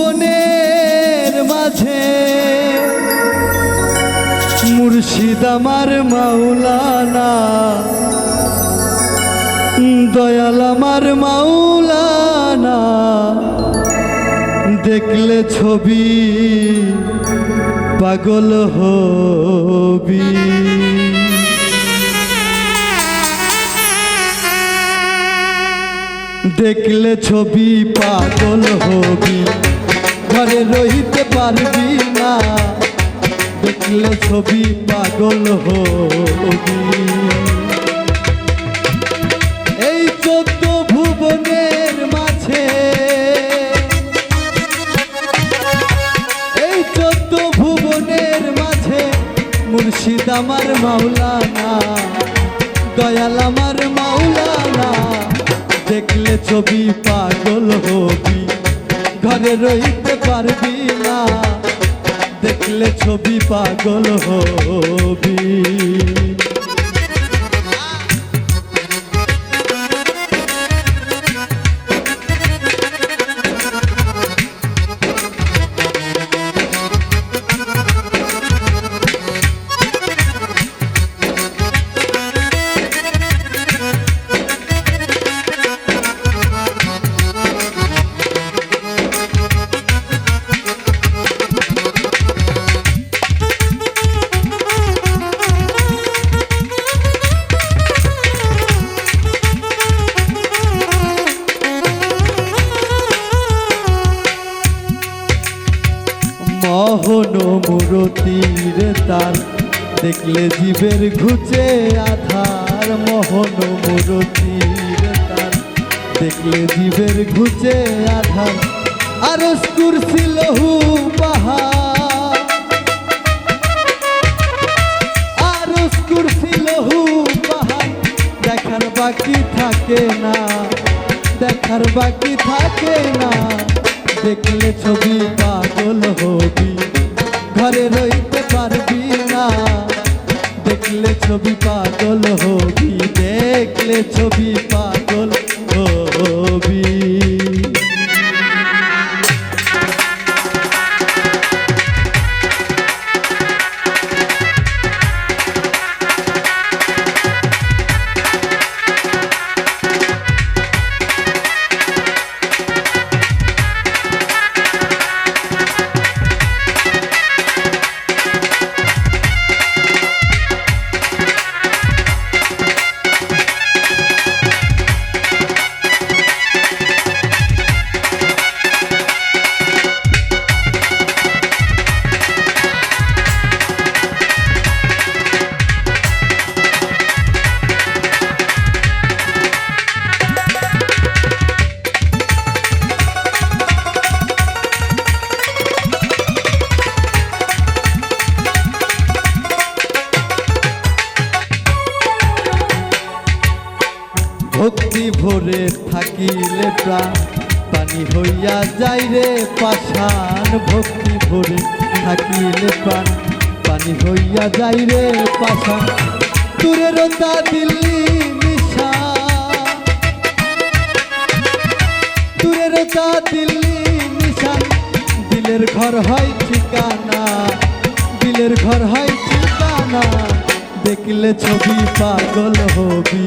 জীবনের মাঝে। মুর্শিদ আমার মাওলানা, দয়াল আমার মাওলানা, দেখলে ছবি পাগল হবি। দেখলে ছবি পাগল হবি। ঘরে রহিতে পারবি না। দেখলে ছবি পাগল হবি। এই চোদ্দ ভুবনের মাঝে, এই চোদ্দ ভুবনের মাঝে মুর্শিদ আমার মাওলানা, দয়াল আমার মাওলানা। দেখলে ছবি পাগল হবি, ঘরে রইতে পারবি না। দেখলে ছবি পাগল হবি। মুরতির তার। দেখলে জীবের ঘুচে আধার, মহন মুরতির তার দেখলে জীবের ঘুচে আধার আর কুরসিল হু পাহাড়। পাহাড়, দেখার বাকি থাকে না। দেখার বাকি থাকে না। দেখলে ছবি পাগল হবি, ঘরে রইতে পারবি না দেখলে ছবি পাগল হবি দেখলে ছবি পাগল ভরে থাকিলে প্রাণ। পানি হইয়া যাই রে পাষাণ ভক্তি ভরে থাকিলে প্রাণ। পানি হইয়া যাই রে পাষাণ। দূরের তা দিল্লি নিশা। দূরের তা দিল্লি নিশান দিলের ঘর হয় ঠিকানা। দিলের ঘর হয় ঠিকানা। দেখলে ছবি পাগল হবি।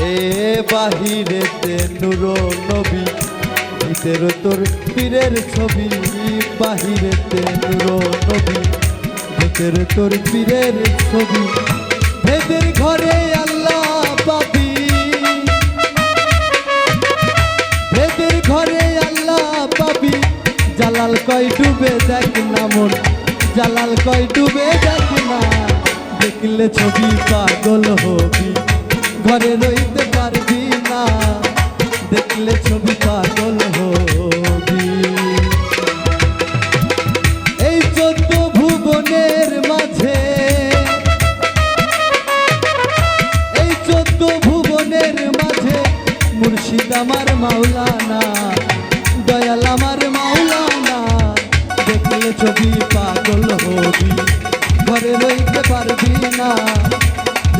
এ বাহিরেতে নূর নবী ভিতর তোর পীরের ছবি বাহিরেতে নূর নবী ভিতর তোর পীরের ছবি, ভেদের ঘরে আল্লাহ পাবি। ভেদের ঘরে আল্লাহ পাবি। জালাল কয়, ডুবে দেখ না মন, জালাল কয়, ডুবে দেখ না দেখলে ছবি পাগল হবি। ঘরে রইতে পারবি না। দেখলে ছবি পাগল হবি। এই চোদ্দ ভুবনের মাঝে, এই চোদ্দ ভুবনের মাঝে মুর্শিদ আমার মাওলানা, দয়াল আমার মাওলানা। দেখলে ছবি পাগল হবি, ঘরে রইতে পারবি না।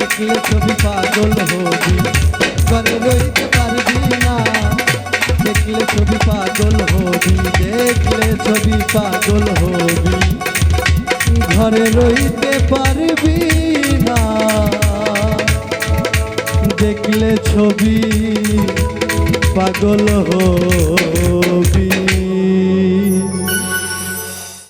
দেখলে ছবি পাগল না। দেখলে ছবি পাগল হবি।